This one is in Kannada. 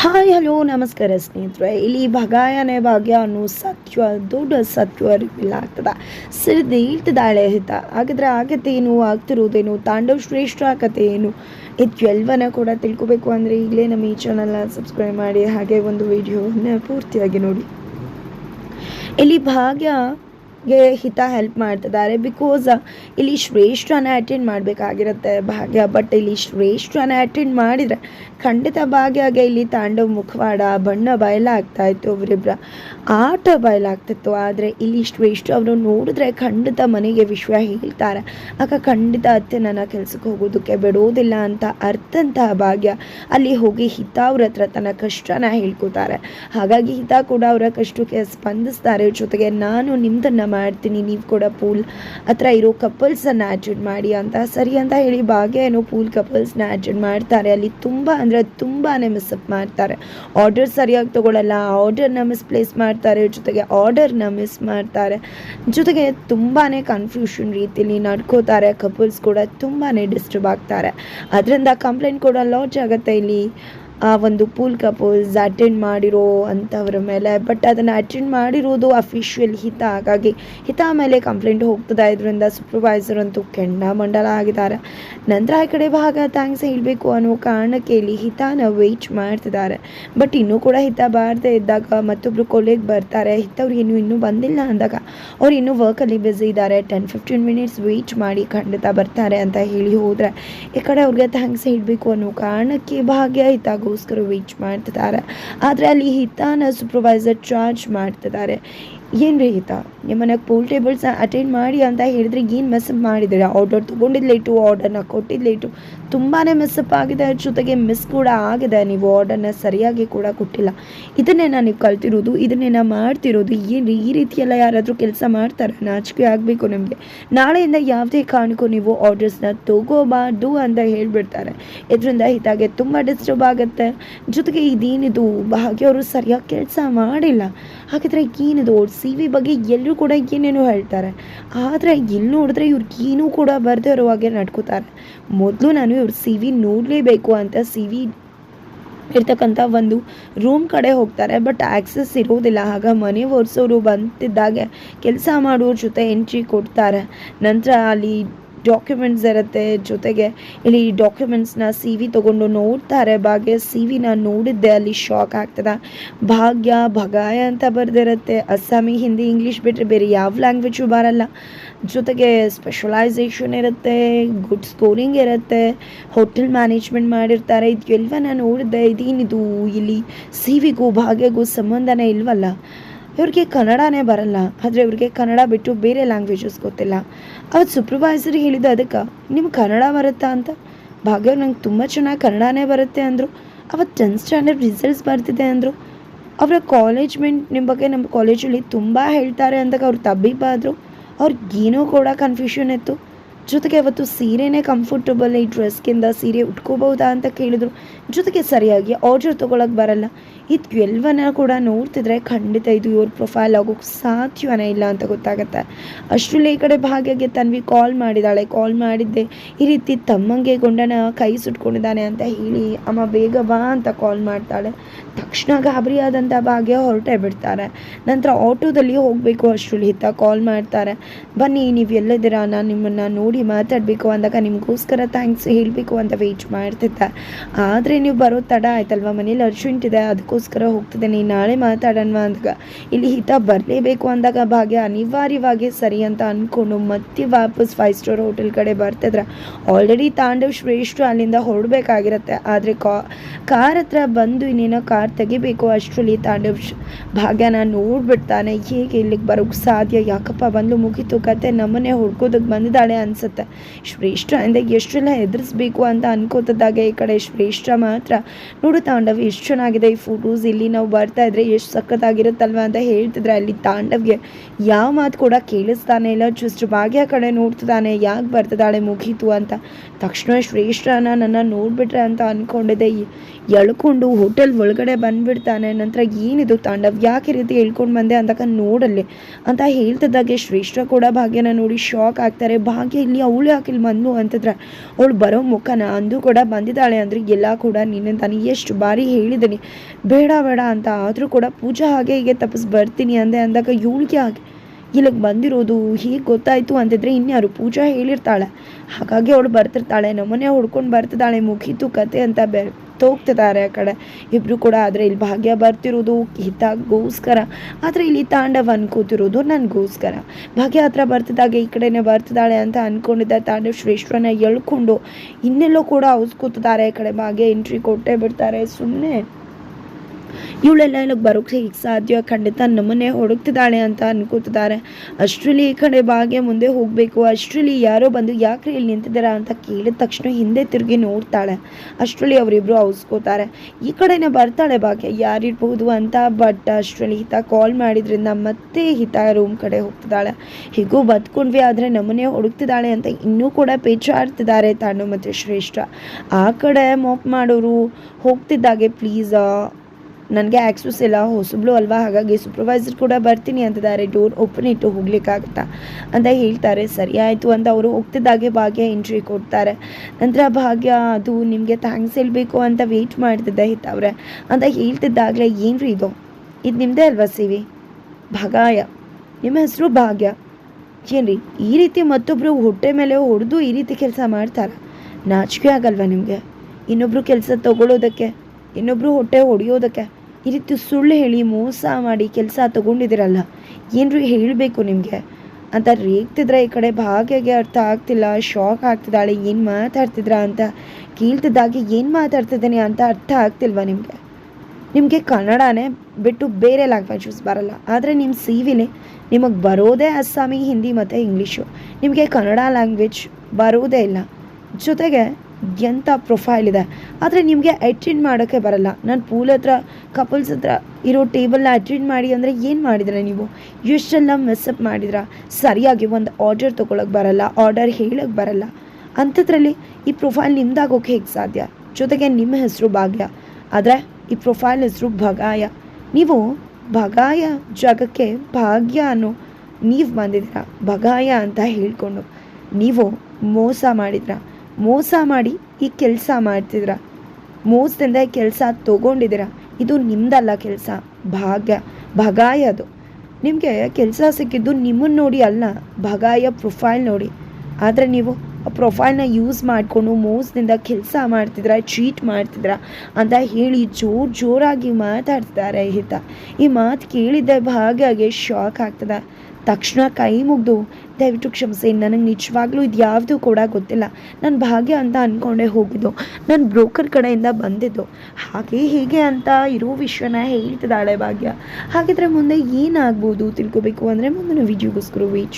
ಹಾಯ್, ಹಲೋ, ನಮಸ್ಕಾರ ಸ್ನೇಹಿತರೆ. ಇಲ್ಲಿ ಭಗಾಯನೆ ಭಾಗ್ಯ ಅನ್ನೋ ಸತ್ಯ ದೊಡ್ಡ ಸತ್ಯ ರಿವೀಲ್ ಆಗ್ತದ. ಸಿರಿದು ಇಳ್ತಿದ್ದಾಳೆ ಹಿತ. ಹಾಗಿದ್ರೆ ಆಗತ್ತೆ ಏನು ಆಗ್ತಿರೋದೇನು, ತಾಂಡವ್ ಶ್ರೇಷ್ಠ ಆಗತ್ತೆ ಏನು ಇದು ಎಲ್ಲವನ್ನ ಕೂಡ ತಿಳ್ಕೊಬೇಕು ಅಂದರೆ ಈಗಲೇ ನಮ್ಮ ಈ ಚಾನಲ್ನ ಸಬ್ಸ್ಕ್ರೈಬ್ ಮಾಡಿ, ಹಾಗೆ ಒಂದು ವಿಡಿಯೋನ ಪೂರ್ತಿಯಾಗಿ ನೋಡಿ. ಇಲ್ಲಿ ಭಾಗ್ಯಗೆ ಹಿತ ಹೆಲ್ಪ್ ಮಾಡ್ತಿದ್ದಾರೆ. ಬಿಕಾಸ್ ಇಲ್ಲಿ ಶ್ರೇಷ್ಠನ ಅಟೆಂಡ್ ಮಾಡಬೇಕಾಗಿರುತ್ತೆ ಭಾಗ್ಯ. ಬಟ್ ಇಲ್ಲಿ ಶ್ರೇಷ್ಠನ ಅಟೆಂಡ್ ಮಾಡಿದರೆ ಖಂಡಿತ ಭಾಗ್ಯಗೆ ಇಲ್ಲಿ ತಾಂಡವ, ಮುಖವಾಡ, ಬಣ್ಣ ಬಯಲಾಗ್ತಾ ಇತ್ತು ಆಟ ಬಯಲಾಗ್ತಿತ್ತು ಆದರೆ ಇಲ್ಲಿ ಶ್ರೇಷ್ಠ ಅವರು ನೋಡಿದ್ರೆ ಖಂಡಿತ ಮನೆಗೆ ವಿಶ್ವ ಹೇಳ್ತಾರೆ. ಆಗ ಖಂಡಿತ ಅತ್ತೆ ನನ್ನ ಕೆಲಸಕ್ಕೆ ಹೋಗೋದಕ್ಕೆ ಬಿಡೋದಿಲ್ಲ ಅಂತ ಅರ್ಥಂತಹ ಭಾಗ್ಯ ಅಲ್ಲಿ ಹೋಗಿ ಹಿತ ಅವ್ರ ಹತ್ರ ತನ್ನ ಕಷ್ಟನ ಹೇಳ್ಕೊತಾರೆ. ಹಾಗಾಗಿ ಹಿತ ಕೂಡ ಅವರ ಕಷ್ಟಕ್ಕೆ ಸ್ಪಂದಿಸ್ತಾರೆ. ಜೊತೆಗೆ ನಾನು ನಿಮ್ದನ್ನ ಮಾಡ್ತೀನಿ, ನೀವು ಕೂಡ ಪೂಲ್ ಹತ್ರ ಇರೋ ಕಪಲ್ಸನ್ನು ಆ್ಯಡ್ ಮಾಡಿ ಅಂತ, ಸರಿ ಅಂತ ಹೇಳಿ ಭಾಗ್ಯ ಏನೋ ಪೂಲ್ ಕಪಲ್ಸ್ನ ಆ್ಯಡ್ ಮಾಡ್ತಾರೆ. ಅಲ್ಲಿ ತುಂಬ ಅಂದರೆ ತುಂಬಾ ಮಿಸ್ಅಪ್ ಮಾಡ್ತಾರೆ. ಆರ್ಡರ್ ಸರಿಯಾಗಿ ತಗೊಳ್ಳಲ್ಲ ಆರ್ಡರ್ನ ಮಿಸ್ಪ್ಲೇಸ್ ಮಾಡ್ತಾರೆ, ಜೊತೆಗೆ ಆರ್ಡರ್ನ ಮಿಸ್ ಮಾಡ್ತಾರೆ. ಜೊತೆಗೆ ತುಂಬಾ ಕನ್ಫ್ಯೂಷನ್ ರೀತಿಯಲ್ಲಿ ನಡ್ಕೋತಾರೆ ಕಪಲ್ಸ್ ಕೂಡ ತುಂಬಾ ಡಿಸ್ಟರ್ಬ್ ಆಗ್ತಾರೆ. ಅದರಿಂದ ಕಂಪ್ಲೇಂಟ್ ಕೂಡ ಲಾಂಚ್ ಆಗುತ್ತೆ ಇಲ್ಲಿ. ಆ ಒಂದು ಪೂಲ್ ಕಪಲ್ಸ್ ಅಟೆಂಡ್ ಮಾಡಿರೋ ಅಂಥವ್ರ ಮೇಲೆ ಬಟ್ ಅದನ್ನು ಅಟೆಂಡ್ ಮಾಡಿರೋದು ಅಫಿಷಿಯಲ್ ಹಿತ. ಹಾಗಾಗಿ ಹಿತ ಮೇಲೆ ಕಂಪ್ಲೇಂಟ್ ಹೋಗ್ತದೆ. ಇದರಿಂದ ಸೂಪರ್ವೈಸರ್ ಅಂತೂ ಕೆಂಡ ಮಂಡಲ ಆಗಿದ್ದಾರೆ. ನಂತರ ಆ ಕಡೆ ಭಾಗ ಥ್ಯಾಂಕ್ಸ್ ಹೇಳಬೇಕು ಅನ್ನೋ ಕಾರಣಕ್ಕೆ ಇಲ್ಲಿ ಹಿತಾನ ವೆಯ್ಟ್ ಮಾಡ್ತಿದ್ದಾರೆ. ಬಟ್ ಇನ್ನೂ ಕೂಡ ಹಿತ ಬಾರದೇ ಇದ್ದಾಗ ಮತ್ತೊಬ್ಬರು ಕೊಲೆಗೆ ಬರ್ತಾರೆ. ಹಿತವ್ರು ಇನ್ನೂ ಇನ್ನೂ ಬಂದಿಲ್ಲ ಅಂದಾಗ ಅವ್ರು ಇನ್ನೂ ವರ್ಕಲ್ಲಿ ಬ್ಯುಸಿ ಇದ್ದಾರೆ. ಟೆನ್ ಫಿಫ್ಟೀನ್ ಮಿನಿಟ್ಸ್ ವೆಯ್ಟ್ ಮಾಡಿ ಖಂಡಿತ ಬರ್ತಾರೆ ಅಂತ ಹೇಳಿ ಹೋದರೆ ಈ ಕಡೆ ಅವ್ರಿಗೆ ಥ್ಯಾಂಕ್ಸ್ ಹೇಳಬೇಕು ಅನ್ನೋ ಕಾರಣಕ್ಕೆ ಭಾಗ್ಯ ಹಿತಾಗೋಸ್ಕರ ವೆಯ್ಟ್ ಮಾಡ್ತಿದ್ದಾರೆ. ಆದರೆ ಅಲ್ಲಿ ಹಿತಾನ ಸೂಪರ್ವೈಸರ್ ಚಾರ್ಜ್ ಮಾಡ್ತಿದ್ದಾರೆ. ಏನು ರೀ ಹಿತ? ನಿಮ್ಮನೆಗೆ ಪೂಲ್ ಟೇಬಲ್ಸ್ ಅಟೆಂಡ್ ಮಾಡಿ ಅಂತ ಹೇಳಿದ್ರೆ ಏನು ಮೆಸ್ಅಪ್ ಮಾಡಿದ್ದೀರಾ? ಆರ್ಡರ್ ತೊಗೊಂಡಿದ್ದು ಲೇಟು ಆರ್ಡರ್ನ ಕೊಟ್ಟಿದ್ದು ಲೇಟು ತುಂಬಾ ಮೆಸ್ಅಪ್ ಆಗಿದೆ. ಜೊತೆಗೆ ಮಿಸ್ ಕೂಡ ಆಗಿದೆ. ನೀವು ಆರ್ಡರ್ನ ಸರಿಯಾಗಿ ಕೂಡ ಕೊಟ್ಟಿಲ್ಲ. ಇದನ್ನೇ ನಾನು ನೀವು ಕಲ್ತಿರೋದು? ಇದನ್ನೇ ನಾನು ಮಾಡ್ತಿರೋದು? ಏನು ಈ ರೀತಿಯೆಲ್ಲ ಯಾರಾದರೂ ಕೆಲಸ ಮಾಡ್ತಾರೆ? ನಾಚಿಕೆ ಆಗಬೇಕು ನಿಮಗೆ. ನಾಳೆಯಿಂದ ಯಾವುದೇ ಕಾರಣಕ್ಕೂ ನೀವು ಆರ್ಡರ್ಸ್ನ ತೊಗೋಬಾರ್ದು ಅಂತ ಹೇಳಿಬಿಡ್ತಾರೆ. ಇದರಿಂದ ಹಿತಾಗೆ ತುಂಬ ಡಿಸ್ಟರ್ಬ್ ಆಗುತ್ತೆ. ಜೊತೆಗೆ ಇದೇನಿದು? ಭಾಗ್ಯವರು ಸರಿಯಾಗಿ ಕೆಲಸ ಮಾಡಿಲ್ಲ. ಹಾಗಿದ್ರೆ ಏನಿದು? ಸಿ ವಿ ಬಗ್ಗೆ ಎಲ್ಲರೂ ಕೂಡ ಏನೇನೋ ಹೇಳ್ತಾರೆ. ಆದರೆ ಎಲ್ಲಿ ನೋಡಿದ್ರೆ ಇವ್ರಿಗೆ ಏನೂ ಕೂಡ ಬರದೇ ಇರೋ ಹಾಗೆ ನಡ್ಕೋತಾರೆ. ಮೊದಲು ನಾನು ಇವ್ರ ಸಿ ವಿ ನೋಡಲೇಬೇಕು ಅಂತ, ಸಿ ವಿ ಇರ್ತಕ್ಕಂಥ ಒಂದು ರೂಮ್ ಕಡೆ ಹೋಗ್ತಾರೆ, ಬಟ್ ಆ್ಯಕ್ಸಸ್ ಇರೋದಿಲ್ಲ. ಆಗ ಮನೆ ಒರೆಸೋರು ಬಂತಿದ್ದಾಗೆ ಕೆಲಸ ಮಾಡೋರ ಜೊತೆ ಎಂಟ್ರಿ ಕೊಡ್ತಾರೆ. ನಂತರ ಅಲ್ಲಿ ಡಾಕ್ಯುಮೆಂಟ್ಸ್ ಇರುತ್ತೆ. ಜೊತೆಗೆ ಇಲ್ಲಿ ಡಾಕ್ಯುಮೆಂಟ್ಸ್ನ ಸಿ ವಿ ತೊಗೊಂಡು ನೋಡ್ತಾರೆ. ಭಾಗ್ಯ ಸಿ ವಿನ ನೋಡಿದ್ದೆ, ಅಲ್ಲಿ ಶಾಕ್ ಆಗ್ತದೆ. ಭಾಗ್ಯ, ಭಗಾಯ ಅಂತ ಬರೆದಿರುತ್ತೆ. ಅಸ್ಸಾಮಿ, ಹಿಂದಿ ಇಂಗ್ಲೀಷ್ ಬಿಟ್ಟರೆ ಬೇರೆ ಯಾವ ಲ್ಯಾಂಗ್ವೇಜು ಬರಲ್ಲ. ಜೊತೆಗೆ ಸ್ಪೆಷಲೈಸೇಷನ್ ಇರುತ್ತೆ ಗುಡ್ ಸ್ಕೋರಿಂಗ್ ಇರುತ್ತೆ. ಹೋಟೆಲ್ ಮ್ಯಾನೇಜ್ಮೆಂಟ್ ಮಾಡಿರ್ತಾರೆ. ಇದು ನಾನು ನೋಡಿದ್ದೆ. ಇದೇನಿದು? ಇಲ್ಲಿ ಸಿ ವಿಗೂ ಭಾಗ್ಯಗೂ ಸಂಬಂಧನೇ ಇಲ್ವಲ್ಲ. ಇವ್ರಿಗೆ ಕನ್ನಡನೇ ಬರಲ್ಲ. ಆದರೆ ಇವ್ರಿಗೆ ಕನ್ನಡ ಬಿಟ್ಟು ಬೇರೆ ಲ್ಯಾಂಗ್ವೇಜಸ್ ಗೊತ್ತಿಲ್ಲ. ಅವತ್ತು ಸೂಪರ್ವೈಸರ್ ಹೇಳಿದ್ದು ಅದಕ್ಕೆ ನಿಮ್ಗೆ ಕನ್ನಡ ಬರುತ್ತಾ ಅಂತ? ಭಾಗ್ಯ ನಂಗೆ ತುಂಬ ಚೆನ್ನಾಗಿ ಕನ್ನಡನೇ ಬರುತ್ತೆ ಅಂದರು. ಅವತ್ತು ಟೆಂತ್ ಸ್ಟ್ಯಾಂಡರ್ಡ್ ರಿಸಲ್ಟ್ಸ್ ಬರ್ತಿದೆ ಅಂದರು. ಅವರ ಕಾಲೇಜ್ ಮೆಂಟ್ ನಿಮ್ಮ ಬಗ್ಗೆ ನಮ್ಮ ಕಾಲೇಜಲ್ಲಿ ತುಂಬ ಹೇಳ್ತಾರೆ ಅಂದಾಗ ಅವ್ರು ತಬ್ಬಿಬ್ಬಾದರು ಅವ್ರಿಗೇನೂ ಕೂಡ ಕನ್ಫ್ಯೂಷನ್ ಇತ್ತು. ಜೊತೆಗೆ ಅವತ್ತು ಸೀರೆನೇ ಕಂಫರ್ಟಬಲ್ ಈ ಡ್ರೆಸ್ಗಿಂತ ಸೀರೆ ಉಟ್ಕೋಬಹುದಾ ಅಂತ ಕೇಳಿದ್ರು. ಜೊತೆಗೆ ಸರಿಯಾಗಿ ಆರ್ಡರ್ ತೊಗೊಳಕ್ಕೆ ಬರಲ್ಲ. ಇದು ಎಲ್ಲವನ್ನ ಕೂಡ ನೋಡ್ತಿದ್ರೆ ಖಂಡಿತ ಇದು ಇವ್ರ ಪ್ರೊಫೈಲ್ ಆಗೋಕ್ಕೆ ಸಾಧ್ಯವೇ ಇಲ್ಲ ಅಂತ ಗೊತ್ತಾಗುತ್ತೆ. ಅಷ್ಟರಲ್ಲಿ ಈ ಕಡೆ ಭಾಗ್ಯಗೆ ತನ್ವಿ ಕಾಲ್ ಮಾಡಿದಾಳೆ. ಕಾಲ್ ಮಾಡಿದ್ದೆ, ಈ ರೀತಿ ತಮ್ಮಂಗೆ ಗೊಂಡನ ಕೈ ಸುಟ್ಕೊಂಡಿದ್ದಾನೆ ಅಂತ ಹೇಳಿ, ಅಮ್ಮ, ಬೇಗ ಬಾ ಅಂತ ಕಾಲ್ ಮಾಡ್ತಾಳೆ. ತಕ್ಷಣ ಗಾಬರಿಯಾದಂಥ ಭಾಗ್ಯ ಹೊರಟೇ ಬಿಡ್ತಾರೆ. ನಂತರ ಆಟೋದಲ್ಲಿ ಹೋಗಬೇಕು ಅಷ್ಟರಲ್ಲಿ ಹಿತ ಕಾಲ್ ಮಾಡ್ತಾರೆ. ಬನ್ನಿ, ನೀವು ಎಲ್ಲಿದ್ದೀರಾ? ನಾನು ನಿಮ್ಮನ್ನು ನೋಡಿ ಮಾತಾಡಬೇಕು ಅಂದಾಗ ನಿಮಗೋಸ್ಕರ ಥ್ಯಾಂಕ್ಸ್ ಹೇಳಬೇಕು ಅಂತ ವೆಯ್ಟ್ ಮಾಡ್ತಿದ್ದೆ. ಆದರೆ ನೀವು ಬರೋ ತಡ ಆಯ್ತಲ್ವ? ಮನೇಲಿ ಅರ್ಜೆಂಟ್ ಇದೆ ಅದಕ್ಕೋಸ್ಕರ ಹೋಗ್ತಿದ್ದೇನೆ. ನಾಳೆ ಮಾತಾಡೋಣ ಅಂದಾಗ. ಇಲ್ಲಿ ಹಿತ ಬರಲೇಬೇಕು ಅಂದಾಗ ಭಾಗ್ಯ ಅನಿವಾರ್ಯವಾಗಿ ಸರಿ ಅಂತ ಅಂದ್ಕೊಂಡು ಮತ್ತೆ ವಾಪಸ್ ಫೈವ್ ಸ್ಟಾರ್ ಹೋಟೆಲ್ ಕಡೆ ಬರ್ತಿದ್ರೆ ಆಲ್ರೆಡಿ ತಾಂಡವ್ ಶ್ರೇಷ್ಠ ಅಲ್ಲಿಂದ ಹೊರಡಬೇಕಾಗಿರುತ್ತೆ. ಆದರೆ ಕಾ, ಕಾರ್ ಹತ್ರ ಬಂದು ಇನ್ನೇನೋ ಕಾರ್ ತೆಗಿಬೇಕು ಅಷ್ಟರಲ್ಲಿ ತಾಂಡವ್ ಭಾಗ್ಯನ ನೋಡ್ಬಿಡ್ತಾನೆ. ಹೇಗೆ ಇಲ್ಲಿಗೆ ಬರೋಕ್ಕೆ ಸಾಧ್ಯ? ಯಾಕಪ್ಪ ಬಂದು ಮುಗಿತು? ಕತೆ ನಮ್ಮನೆ ಹುಡ್ಕೋದಕ್ಕೆ ಬಂದಿದ್ದಾಳೆ ಅನಿಸುತ್ತೆ. ಶ್ರೇಷ್ಠ ಅಂದರೆ ಎಷ್ಟೆಲ್ಲ ಎದುರಿಸ್ಬೇಕು ಅಂತ ಅನ್ಕೋತಿದ್ದಾಗ ಈ ಕಡೆ ಶ್ರೇಷ್ಠ ಮಾತ್ರ. ನೋಡು ತಾಂಡವ್, ಎಷ್ಟು ಚೆನ್ನಾಗಿದೆ ಈ ಫೋಟೋ ಇಲ್ಲಿ ನಾವು ಬರ್ತಾ ಇದ್ರೆ ಎಷ್ಟು ಸಖತ್ತಾಗಿರುತ್ತಲ್ವ ಅಂತ ಹೇಳ್ತಿದ್ರೆ ಅಲ್ಲಿ ತಾಂಡವ್ಗೆ ಯಾವ ಮಾತು ಕೂಡ ಕೇಳಿಸ್ತಾನೆ ಇಲ್ಲ ಚುಸ್ಟ್ ಭಾಗ್ಯ ಕಡೆ ನೋಡ್ತಿದ್ದಾನೆ, ಯಾಕೆ ಬರ್ತದಾಳೆ ಮುಗೀತು ಅಂತ. ತಕ್ಷಣ ಶ್ರೇಷ್ಠನ ನನ್ನ ನೋಡ್ಬಿಟ್ರೆ ಅಂತ ಅಂದ್ಕೊಂಡಿದ್ದೆ ಎಳ್ಕೊಂಡು ಹೋಟೆಲ್ ಒಳಗಡೆ ಬಂದ್ಬಿಡ್ತಾನೆ. ನಂತರ ಏನಿದು ತಾಂಡವ್, ಯಾಕೆ ರೀತಿ ಹೇಳ್ಕೊಂಡು ಬಂದೆ ಅಂತಕ ನೋಡಲ್ಲಿ ಅಂತ ಹೇಳ್ತಿದ್ದಾಗೆ ಶ್ರೇಷ್ಠ ಕೂಡ ಭಾಗ್ಯನ ನೋಡಿ ಶಾಕ್ ಆಗ್ತಾರೆ. ಭಾಗ್ಯ ಇಲ್ಲಿ ಅವಳು ಯಾಕೆ ಇಲ್ಲಿ ಬಂದು ಅಂತಂದ್ರೆ. ಅವಳು ಬರೋ ಮುಖನ ಅಂದು ಕೂಡ ಬಂದಿದ್ದಾಳೆ ಅಂದ್ರೆ ಎಲ್ಲ ಕೂಡ ನಿನ್ನಿಂದಾನೆ ಎಷ್ಟು ಬಾರಿ ಹೇಳಿದ್ದೀನಿ. ಬೇಡ ಬೇಡ ಅಂತ ಆದರೂ ಕೂಡ ಪೂಜಾ ಹಾಗೆ ಹೀಗೆ ತಪ್ಪಿಸಿ ಬರ್ತೀನಿ ಅಂದೆ ಅಂದಾಗ ಇವಳಿಗೆ ಹಾಗೆ. ಇಲ್ಲಿಗೆ ಬಂದಿರೋದು ಹೀಗೆ ಗೊತ್ತಾಯಿತು ಅಂತಿದ್ರೆ ಇನ್ಯಾರು ಪೂಜಾ ಹೇಳಿರ್ತಾಳೆ. ಹಾಗಾಗಿ ಅವಳು ಬರ್ತಿರ್ತಾಳೆ, ನಮ್ಮನೆ ಹುಡ್ಕೊಂಡು ಬರ್ತಿದ್ದಾಳೆ, ಮುಗೀತು ಕತೆ ಅಂತ ಬೆ ಹೋಗ್ತಿದ್ದಾರೆ ಆ ಕಡೆ. ಇಬ್ಬರು ಕೂಡ ಆದರೆ ಇಲ್ಲಿ ಭಾಗ್ಯ ಬರ್ತಿರೋದು ಹಿತಾಗೋಸ್ಕರ ಆದರೆ ಇಲ್ಲಿ ತಾಂಡವ್ ಅನ್ಕೋತಿರೋದು ನನಗೋಸ್ಕರ. ಭಾಗ್ಯ ಹತ್ರ ಬರ್ತಿದ್ದಾಗ ಈ ಕಡೆನೇ ಬರ್ತಿದ್ದಾಳೆ ಅಂತ ಅಂದ್ಕೊಂಡಿದ್ದ ತಾಂಡವ್ ಶ್ರೇಷ್ಠನ ಎಳ್ಕೊಂಡು ಇನ್ನೆಲ್ಲೋ ಕೂಡ ಔಸ್ಕೋತಿದ್ದಾರೆ ಈ ಕಡೆ. ಭಾಗ್ಯ ಎಂಟ್ರಿ ಕೊಟ್ಟೇ ಬಿಡ್ತಾರೆ. ಸುಮ್ಮನೆ ಇವಳೆಲ್ಲ ಇಲ್ಲಿಗೆ ಬರೋಕ್ಕೆ ಸಾಧ್ಯ? ಖಂಡಿತ ನಮ್ಮನ್ನೇ ಹುಡುಕ್ತಿದ್ದಾಳೆ ಅಂತ ಅನ್ಕೋತಿದ್ದಾರೆ. ಅಷ್ಟರಲ್ಲಿ ಈ ಕಡೆ ಭಾಗ್ಯ ಮುಂದೆ ಹೋಗಬೇಕು. ಅಷ್ಟರಲ್ಲಿ ಯಾರೋ ಬಂದು ಯಾಕ್ರಿ ಇಲ್ಲಿ ನಿಂತಿದ್ದೀರಾ ಅಂತ ಕೇಳಿದ ತಕ್ಷಣ ಹಿಂದೆ ತಿರುಗಿ ನೋಡ್ತಾಳೆ. ಅಷ್ಟರಲ್ಲಿ ಅವರಿಬ್ರು ಅವಸ್ಕೋತಾರೆ. ಈ ಕಡೆನೇ ಬರ್ತಾಳೆ ಭಾಗ್ಯ. ಯಾರಿರ್ಬೋದು ಅಂತ ಬಟ್ ಅಷ್ಟರಲ್ಲಿ ಹಿತ ಕಾಲ್ ಮಾಡಿದ್ರಿಂದ ಮತ್ತೆ ಹಿತ ರೂಮ್ ಕಡೆ ಹೋಗ್ತಿದ್ದಾಳೆ. ಹೀಗೂ ಬದ್ಕೊಂಡ್ವಿ ಆದರೆ ನಮ್ಮನೆ ಹುಡುಕ್ತಿದ್ದಾಳೆ ಅಂತ ಇನ್ನೂ ಕೂಡ ಪೇಚಾಡ್ತಿದ್ದಾರೆ ತಾನು ಮತ್ತು ಶ್ರೇಷ್ಠ. ಆ ಕಡೆ ಮೋಪ್ ಮಾಡೋರು ಹೋಗ್ತಿದ್ದಾಗೆ ಪ್ಲೀಸ್ ನನಗೆ ಆ್ಯಕ್ಸಸ್ ಇಲ್ಲ. ಹೊಸಬ್ಳು ಅಲ್ವಾ? ಹಾಗಾಗಿ ಸೂಪರ್ವೈಸರ್ ಕೂಡ ಬರ್ತೀನಿ ಅಂತಿದ್ದಾರೆ ಡೋರ್ ಓಪನ್ ಇಟ್ಟು ಹೋಗ್ಲಿಕ್ಕಾಗತ್ತಾ? ಅಂತ ಹೇಳ್ತಾರೆ. ಸರಿ ಆಯಿತು ಅಂತ ಅವರು ಹೋಗ್ತಿದ್ದಾಗೆ ಭಾಗ್ಯ ಎಂಟ್ರಿ ಕೊಡ್ತಾರೆ. ನಂತರ ಭಾಗ್ಯ, ಅದು ನಿಮಗೆ ಥ್ಯಾಂಕ್ಸ್ ಹೇಳಬೇಕು ಅಂತ ವೆಯ್ಟ್ ಮಾಡ್ತಿದ್ದೆ ಹಿತ್ತವ್ರೆ ಅಂತ ಹೇಳ್ತಿದ್ದಾಗಲೇ, ಏನ್ರಿ ಇದು? ಇದು ನಿಮ್ಮದೇ ಅಲ್ವಾ ಸಿವಿ ಭಾಗಾಯ. ನಿಮ್ಮ ಹೆಸರು ಭಾಗ್ಯ? ಏನ್ರಿ, ಈ ರೀತಿ ಮತ್ತೊಬ್ಬರು ಹೊಟ್ಟೆ ಮೇಲೆ ಹೊಡೆದು ಈ ರೀತಿ ಕೆಲಸ ಮಾಡ್ತಾರೆ? ನಾಚಿಕೆ ಆಗಲ್ವಾ ನಿಮಗೆ? ಇನ್ನೊಬ್ಬರು ಕೆಲಸ ತಗೊಳ್ಳೋದಕ್ಕೆ ಇನ್ನೊಬ್ಬರು ಹೊಟ್ಟೆ ಹೊಡೆಯೋದಕ್ಕೆ? ಈ ರೀತಿ ಸುಳ್ಳು ಹೇಳಿ ಮೋಸ ಮಾಡಿ ಕೆಲಸ ತಗೊಂಡಿದ್ದೀರಲ್ಲ, ಏನ್ರಿ ಹೇಳಬೇಕು ನಿಮಗೆ? ಅಂತ ರೇಗ್ತಿದ್ರೆ ಈ ಕಡೆ ಭಾಗ್ಯಗೆ ಅರ್ಥ ಆಗ್ತಿಲ್ಲ ಶಾಕ್ ಆಗ್ತಿದ್ದಾಳೆ, ಏನು ಮಾತಾಡ್ತಿದ್ರ ಅಂತ ಕೇಳ್ತಿದ್ದಾಗೆ ಏನು ಮಾತಾಡ್ತಿದ್ದೀನಿ ಅಂತ ಅರ್ಥ ಆಗ್ತಿಲ್ವಾ ನಿಮಗೆ? ನಿಮಗೆ ಕನ್ನಡನೇ ಬಿಟ್ಟು ಬೇರೆ ಲ್ಯಾಂಗ್ವೇಜಸ್ ಬರಲ್ಲ, ಆದರೆ ನಿಮ್ಮ ಸಿ ನಿಮಗೆ ಬರೋದೇ ಅಸ್ಸಾಮಿ, ಹಿಂದಿ ಮತ್ತು ಇಂಗ್ಲೀಷು. ನಿಮಗೆ ಕನ್ನಡ ಲ್ಯಾಂಗ್ವೇಜ್ ಬರೋದೇ ಇಲ್ಲ. ಜೊತೆಗೆ ಎಂಥ ಪ್ರೊಫೈಲ್ ಇದೆ. ಆದರೆ ನಿಮಗೆ ಅಟೆಂಡ್ ಮಾಡೋಕ್ಕೆ ಬರಲ್ಲ. ನಾನು ಪೂಲ್ ಹತ್ರ ಕಪಲ್ಸ್ ಹತ್ರ ಇರೋ ಟೇಬಲ್ನ ಅಟೆಂಡ್ ಮಾಡಿ ಅಂದರೆ ಏನು ಮಾಡಿದ್ರೆ ನೀವು? ಎಷ್ಟೆಲ್ಲ ಮಿಸ್ಅಪ್ ಮಾಡಿದ್ರ? ಸರಿಯಾಗಿ ಒಂದು ಆರ್ಡರ್ ತೊಗೊಳಕ್ಕೆ ಬರಲ್ಲ ಆರ್ಡರ್ ಹೇಳೋಕ್ಕೆ ಬರಲ್ಲ. ಅಂಥದ್ರಲ್ಲಿ ಈ ಪ್ರೊಫೈಲ್ ನಿಮ್ದಾಗೋಕೆ ಹೇಗೆ ಸಾಧ್ಯ? ಜೊತೆಗೆ ನಿಮ್ಮ ಹೆಸರು ಭಾಗ್ಯ. ಆದರೆ ಈ ಪ್ರೊಫೈಲ್ ಹೆಸರು ಭಗಾಯ. ನೀವು ಭಗಾಯ ಜಾಗಕ್ಕೆ ಭಾಗ್ಯ ಅನ್ನೋ ನೀವು ಬಂದಿದ್ದೀರಾ? ಭಗಾಯ ಅಂತ ಹೇಳಿಕೊಂಡು ನೀವು ಮೋಸ ಮಾಡಿದ್ರ ಮೋಸ ಮಾಡಿ ಈ ಕೆಲಸ ಮಾಡ್ತಿದ್ರ. ಮೋಸದಿಂದ ಈ ಕೆಲಸ ತೊಗೊಂಡಿದ್ದೀರ. ಇದು ನಿಮ್ದಲ್ಲ ಕೆಲಸ. ಭಾಗ್ಯ. ಭಗಾಯ ಅದು. ನಿಮಗೆ ಕೆಲಸ ಸಿಕ್ಕಿದ್ದು ನಿಮ್ಮನ್ನು ನೋಡಿ ಅಲ್ಲ. ಭಗಾಯ ಪ್ರೊಫೈಲ್ ನೋಡಿ. ಆದರೆ ನೀವು ಆ ಪ್ರೊಫೈಲ್ನ ಯೂಸ್ ಮಾಡಿಕೊಂಡು ಮೋಸದಿಂದ ಕೆಲಸ ಮಾಡ್ತಿದ್ರ, ಚೀಟ್ ಮಾಡ್ತಿದ್ರ ಅಂತ ಹೇಳಿ ಜೋರು ಜೋರಾಗಿ ಮಾತಾಡ್ತಿದ್ದಾರೆ ಹಿತ. ಈ ಮಾತು ಕೇಳಿದ್ದ ಭಾಗ್ಯಗೆ ಶಾಕ್ ಆಗ್ತದೆ. ತಕ್ಷಣ ಕೈ ಮುಗಿದು, ದಯವಿಟ್ಟು ಕ್ಷಮಿಸಿ, ನನಗೆ ನಿಜವಾಗ್ಲೂ ಇದು ಯಾವುದೂ ಕೂಡ ಗೊತ್ತಿಲ್ಲ. ನನ್ನ ಭಾಗ್ಯ ಅಂತ ಅಂದ್ಕೊಂಡೆ ಹೋಗಿದ್ದು. ನಾನು ಬ್ರೋಕರ್ ಕಡೆಯಿಂದ ಬಂದಿದ್ದು. ಹಾಗೆ ಹೀಗೆ ಅಂತ ಇರೋ ವಿಷಯನ ಹೇಳ್ತಿದ್ದಾಳೆ ಭಾಗ್ಯ. ಹಾಗಿದ್ರೆ ಮುಂದೆ ಏನಾಗ್ಬೋದು ತಿಳ್ಕೊಬೇಕು ಅಂದರೆ ಮುಂದಿನ ವಿಡಿಯೋಗೋಸ್ಕರ ವೇಟ್